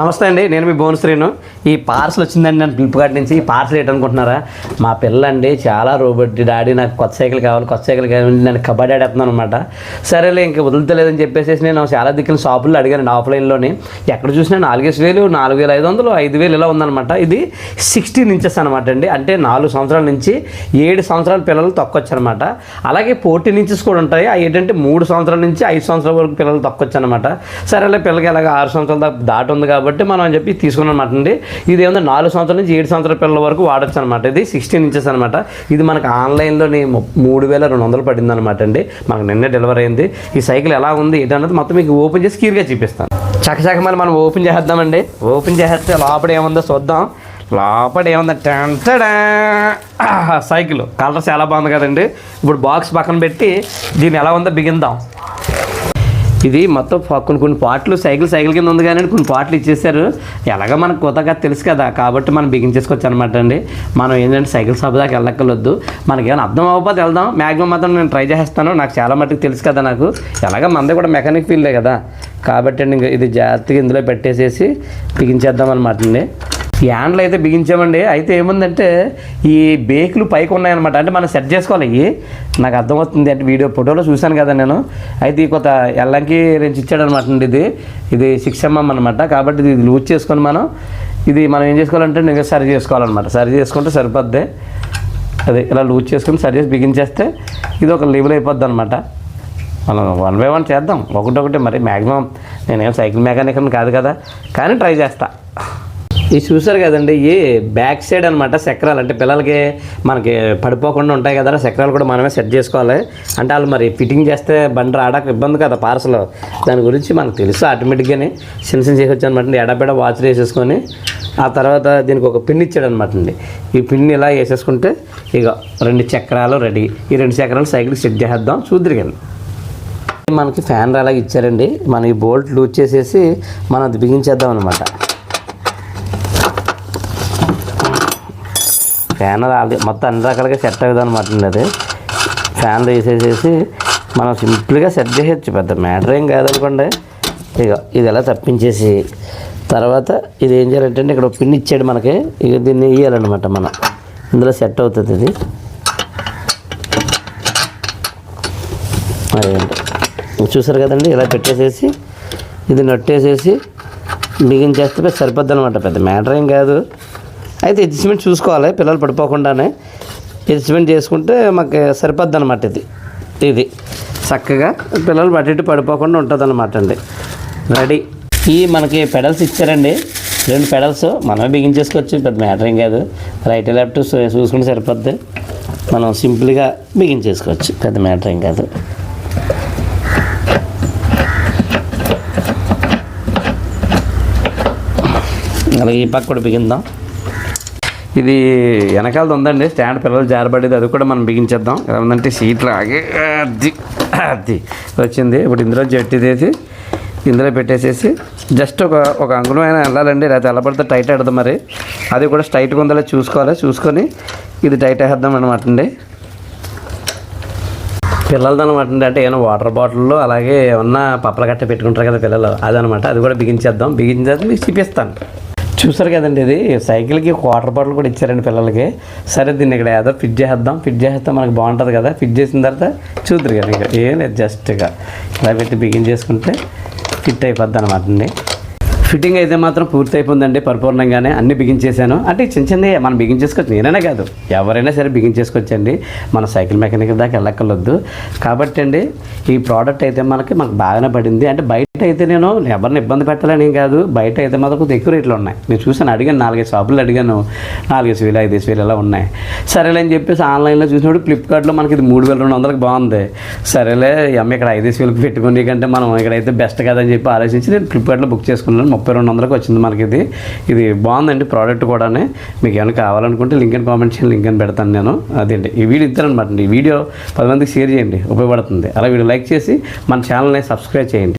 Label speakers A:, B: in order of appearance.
A: నమస్తే అండి నేను మీ భువన్ శ్రీను. ఈ పార్సల్ వచ్చిందండి నేను ఫ్లిప్కార్ట్ నుంచి. ఈ పార్సల్ ఏంటనుకుంటున్నారా? మా పిల్లండి చాలా రోబోట్ డాడీ నాకు కొత్త సైకిల్ కావాలి కొత్త సైకిల్ కావాలి నేను కబడ్డీ ఆడేస్తున్నాను అనమాట సరేలే ఇంక వదులుతలేదని చెప్పేసి నేను చాలా దిక్కున షాపుల్లో అడిగాను ఆఫ్లైన్లోని ఎక్కడ చూసినా నాలుగేసి వేలు నాలుగు వేల ఐదు వందలు ఐదు వేలు ఇలా ఉందన్నమాట. ఇది సిక్స్టీన్ ఇంచెస్ అనమాట అండి. అంటే నాలుగు సంవత్సరాల నుంచి ఏడు సంవత్సరాల పిల్లలు తక్కువచ్చు అనమాట అలాగే ఫోర్టీన్ ఇంచెస్ కూడా ఉంటాయి. అవి ఏంటంటే మూడు సంవత్సరాల నుంచి ఐదు సంవత్సరాల వరకు పిల్లలు తొక్కొచ్చు అనమాట సరేలే పిల్లలకి అలాగే ఆరు సంవత్సరాల దాకా దాటి ఉంది కాబట్టి కాబట్టి మనం అని చెప్పి తీసుకున్నాం అనమాట అండి. ఇది ఏమన్నా నాలుగు సంవత్సరాల నుంచి ఏడు సంవత్సరాల పిల్లల వరకు వాడచ్చు అనమాట ఇది సిక్స్టీన్ ఇంచెస్ అనమాట. ఇది మనకు ఆన్లైన్లోని మూడు వేల రెండు వందలు పడింది అనమాట అండి. మనకు నిన్నే డెలివరీ అయింది. ఈ సైకిల్ ఎలా ఉంది ఏంటన్నది మొత్తం మీకు ఓపెన్ చేసి క్లియర్గా చూపిస్తాను. చక్కచక్క మరి మనం ఓపెన్ చేసేద్దామండి ఓపెన్ చేసేస్తే లోపల ఏముందో చూద్దాం. లోపల ఏముందంటే టంటడా! సైకిల్ కలర్ చాలా బాగుంది కదండి. ఇప్పుడు బాక్స్ పక్కన పెట్టి దీన్ని ఎలా ఉందో బిగిందాం. ఇది మొత్తం కొన్ని కొన్ని పాటలు సైకిల్ సైకిల్ కింద ఉంది కానీ కొన్ని పాటలు ఇచ్చేసారు ఎలాగ మనకు కొత్తగా తెలుసు కదా కాబట్టి మనం బిగించేసుకోవచ్చు అనమాట అండి. మనం ఏంటంటే సైకిల్ షాప్ దాకా వెళ్ళక్కర్లొద్దు మనకి ఏమైనా అర్థం అవ్వకపోతే వెళ్దాం. మ్యాక్సిమం మాత్రం నేను ట్రై చేస్తాను. నాకు చాలా మటుకు తెలుసు కదా నాకు. ఎలాగ మనది కూడా మెకానిక్ ఫీల్డే కదా. కాబట్టి అండి ఇది జాగ్రత్తగా ఇందులో పెట్టేసేసి బిగించేద్దాం అనమాట అండి. ఈ అయితే బిగించామండి. అయితే ఏముందంటే ఈ బేకులు పైకి ఉన్నాయన్నమాట. అంటే మనం సెట్ చేసుకోవాలి. ఇవి నాకు అర్థమవుతుంది. అంటే వీడియో ఫోటోలో చూశాను కదా నేను. అయితే ఈ కొత్త ఎల్లంకి రెంచి ఇచ్చాడనమాట అండి ఇది. ఇది సిక్స్ ఎంఎం అనమాట కాబట్టి ఇది లూజ్ చేసుకొని మనం ఇది మనం ఏం చేసుకోవాలంటే ఇంకా సరి చేసుకోవాలన్నమాట. సరి చేసుకుంటే సరిపోద్ది. అదే ఇలా లూజ్ చేసుకొని సరి చేసి బిగించేస్తే ఇది ఒక లెవెల్ అయిపోద్ది అనమాట మనం వన్ బై వన్ చేద్దాం. ఒకటొకటి మరి మ్యాక్సిమం నేనేం సైకిల్ మెకానిక్ కాదు కదా. కానీ ట్రై చేస్తాను ఇది చూసారు కదండి ఈ బ్యాక్ సైడ్ అనమాట చక్రాలు. అంటే పిల్లలకి మనకి పడిపోకుండా ఉంటాయి కదా చక్రాలు కూడా మనమే సెట్ చేసుకోవాలి. అంటే వాళ్ళు మరి ఫిట్టింగ్ చేస్తే బండి రావడానికి ఇబ్బంది కదా పార్సల్ దాని గురించి మనకు తెలుసు ఆటోమేటిక్గానే చిన్న చిన్న చేసి అనమాట ఎడబెడ వాచ్ వేసేసుకొని ఆ తర్వాత దీనికి ఒక పిన్ ఇచ్చాడు అనమాట అండి. ఈ పిన్ ఇలా వేసేసుకుంటే ఇక రెండు చక్రాలు రెడీ ఈ రెండు చక్రాలు సైకిల్ సెట్ చేసేద్దాం చూద్దరికండి మనకి ఫ్యాన్ అలాగే ఇచ్చారండి. మనం ఈ బోల్ట్ లూజ్ చేసేసి మనం అది బిగించేద్దాం అనమాట ఫ్యాన్ ఆల్రెడీ మొత్తం అన్ని రకాలుగా సెట్ అయ్యేది అనమాట అండి అది. ఫ్యాన్లు వేసేసేసి మనం సింపుల్గా సెట్ చేసేయచ్చు పెద్ద మ్యాటర్ ఏం కాదనుకోండి ఇక ఇది ఎలా తప్పించేసి. తర్వాత ఇది ఏం చేయాలంటే ఇక్కడ పిన్ ఇచ్చాడు మనకి. ఇక దీన్ని ఇవ్వాలన్నమాట మనం. ఇందులో సెట్ అవుతుంది ఇది. చూసారు కదండి ఇలా పెట్టేసేసి ఇది నట్టేసేసి బిగించేస్తే సరిపోద్ది అనమాట పెద్ద మ్యాటర్ ఏం కాదు. అయితే అడ్జస్ట్మెంట్ చూసుకోవాలి పిల్లలు పడిపోకుండానే. అడ్జస్ట్మెంట్ చేసుకుంటే మాకు సరిపోద్ది అనమాట ఇది. ఇది చక్కగా పిల్లలు పట్టి ఇటు పడిపోకుండా ఉంటుంది అనమాట అండి. రెడీ. ఈ మనకి పెడల్స్ ఇచ్చారండి. రెండు పెడల్స్ మనమే బిగించేసుకోవచ్చు పెద్ద మ్యాటర్ ఏం కాదు. రైట్ లెఫ్ట్ చూసుకుంటే సరిపోద్ది. మనం సింపుల్గా బిగించేసుకోవచ్చు పెద్ద మ్యాటర్ ఏం కాదు. అలాగే ఈ పక్క కూడా బిగిందాం. ఇది వెనకాలది ఉందండి. స్టాండ్ పిల్లలు జారబడేది అది కూడా మనం బిగించేద్దాం. ఏమందంటే సీట్లు ఆగి అది అది వచ్చింది. ఇప్పుడు ఇందులో జట్టి తీసి ఇందులో పెట్టేసేసి జస్ట్ ఒక ఒక అంగుళం అయినా వెళ్ళాలండి. లేకపోతే ఎలా పడితే టైట్ ఆడదాం మరి. అది కూడా స్ట్రైట్గా ఉందో చూసుకోవాలి. చూసుకొని ఇది టైట్ వేసేద్దాం అనమాట అండి. పిల్లలది అనమాట అండి. అంటే ఏమైనా వాటర్ బాటిల్లో అలాగే ఏమన్నా పప్పల గట్ట పెట్టుకుంటారు కదా పిల్లలు. అదనమాట అది కూడా బిగించేద్దాం. బిగించేది మీకు చూపిస్తాను. చూసారు కదండి ఇది. సైకిల్కి వాటర్ బాటిల్ కూడా ఇచ్చారండి పిల్లలకి. సరే దీన్ని ఇక్కడ ఏదో ఫిట్ చేద్దాం ఫిట్ చేస్తే మనకు బాగుంటుంది కదా. ఫిట్ చేసిన తర్వాత చూద్దరు కదా ఇక. ఏం లేదు జస్ట్గా ఇలా పెట్టి బిగిన్ చేసుకుంటే ఫిట్ అయిపోద్ది అనమాట అండి. ఫిట్టింగ్ అయితే మాత్రం పూర్తి అయిపోయిందండి పరిపూర్ణంగానే. అన్ని బిగించేశాను అంటే చిన్న చిన్నవి మనం బిగించేసుకోవచ్చు నేనైనా కాదు. ఎవరైనా సరే బిగించేసుకోవచ్చండి మన సైకిల్ మెకానిక్ దాకా వెళ్ళక్కర్లొద్దు. కాబట్టి అండి ఈ ప్రోడక్ట్ అయితే మనకి మనకు బాగానే పడింది. అంటే బయట అయితే నేను ఎవరిని ఇబ్బంది పెట్టాలని ఏం కాదు. బయట అయితే మాత్రం ఎక్కువ రేట్లు ఉన్నాయి. నేను చూసాను అడిగాను నాలుగైదు షాపులు అడిగాను. నాలుగైదు వేలు ఐదేసి వేలు ఇలా ఉన్నాయి. సరేలే అని చెప్పేసి ఆన్లైన్లో చూసినప్పుడు ఫ్లిప్కార్ట్లో మనకి ఇది మూడు వేల రెండు వందలకి బాగుంది. సరేలే అమ్మ ఇక్కడ ఐదేసి వేలకు పెట్టుకుని కంటే మనం ఇక్కడైతే బెస్ట్ కదని చెప్పి ఆలోచించి నేను ఫ్లిప్కార్ట్లో బుక్ చేసుకున్నాను. ముప్పై రెండు వందలకు వచ్చింది మనకి ఇది ఇది బాగుందండి ప్రోడక్ట్ కూడా మీకు ఏమైనా కావాలనుకుంటే లింక్ అండ్ కామెంట్ చేయండి లింక్ అని పెడతాను నేను. అదేంటి ఈ వీడియో ఇస్తానమాట ఈ వీడియో పది మందికి షేర్ చేయండి ఉపయోగపడుతుంది. అలా వీడియో లైక్ చేసి మన ఛానల్ని సబ్స్క్రైబ్ చేయండి.